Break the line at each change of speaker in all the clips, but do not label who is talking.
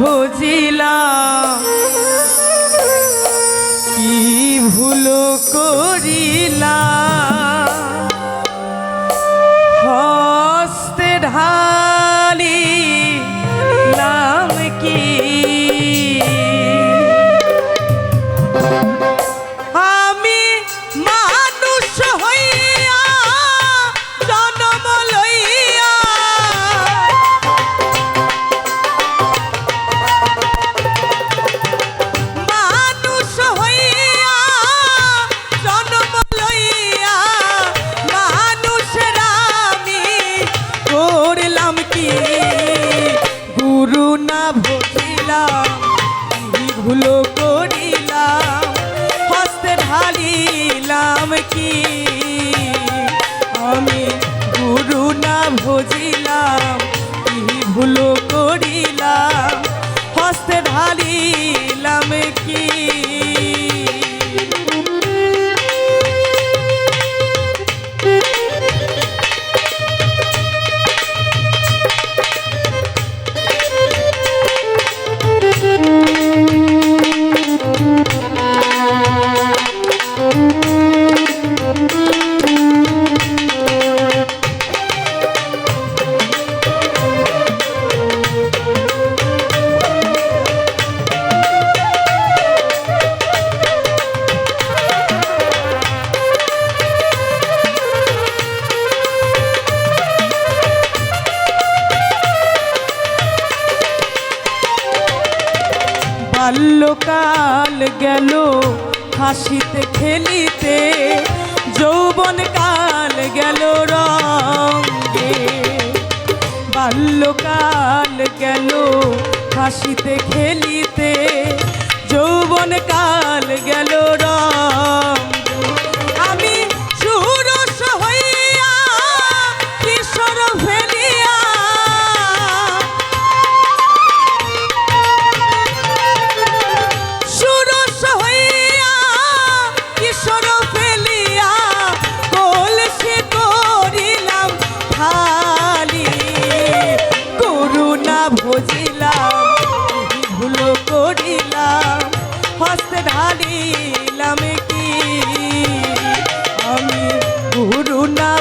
বুঝিলাম করলাম কি? গুরু না ভজিলাম করিলাম হস্তে ঢালিলাম কি? আমি গুরু না ভজিলাম কি ভুল করিলাম হস্তে ঢালিলাম কি? বাল্যকাল গেল, হাসিতে খেলিতে যৌবন কাল গেল রঙে। বাল্যকাল গেল, হাসিতে খেলিতে যৌবন কাল গেল রঙ।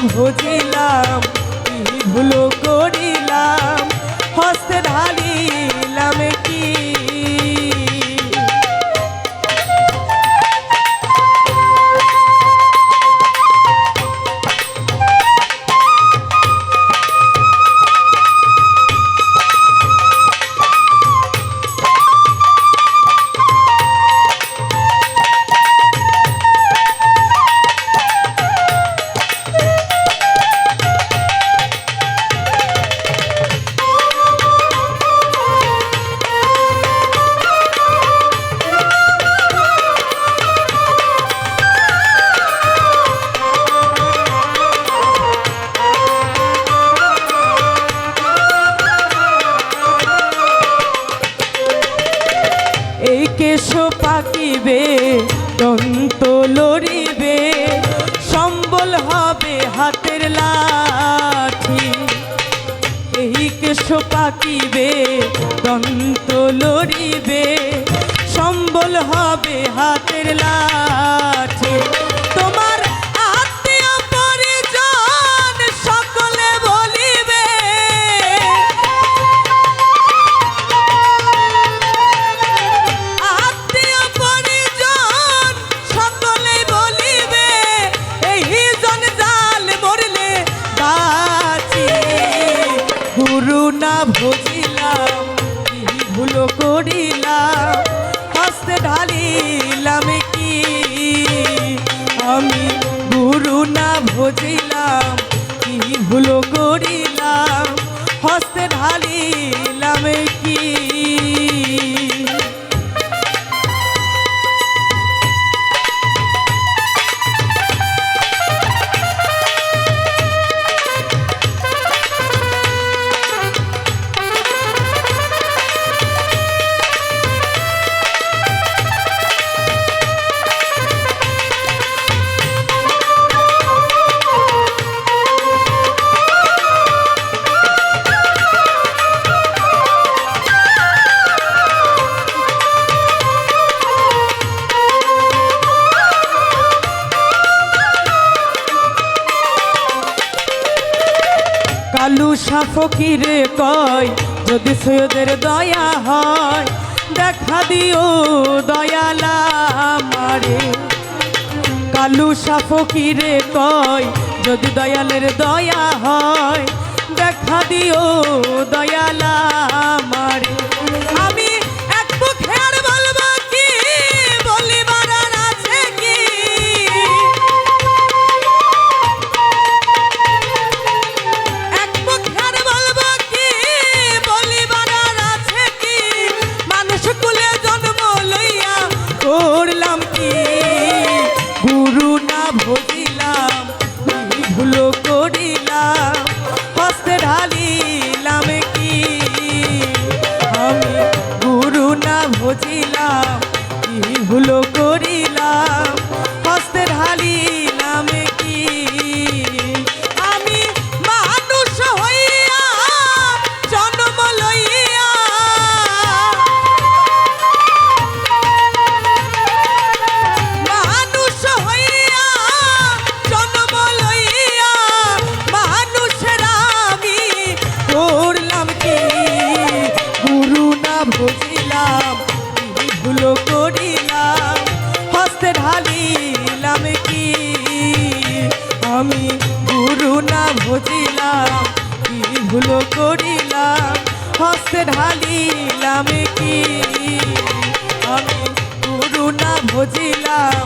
কি ভুল করিলাম? হস্তে ঢালিলাম এই কেশ পাকিবে, দন্ত লড়িবে, সম্বল হবে হাতের লাঠি। এই কেশ পাকিবে, দন্ত লড়িবে, সম্বল হবে হাতের লাঠি। ভুল করিলাম হস্তে ঢালিলাম কি আমি গুরু না ভজিলাম কি ভুল করিলাম হস্তে ঢালিলাম কালু সাফকিরে কয়, যদি সৈয়দের দয়া হয়, দেখা দিও দয়ালা মারে কালু সাফকিরে কয়, যদি দয়ালের দয়া হয়, দেখা দিও দয়ালা ভুলো ঢালিলাম কি? আমি গুরু না বুঝিলাম কি ভুল করিলাম? হস্তে ঢালিলাম কি? আমি গুরু না ভজিলাম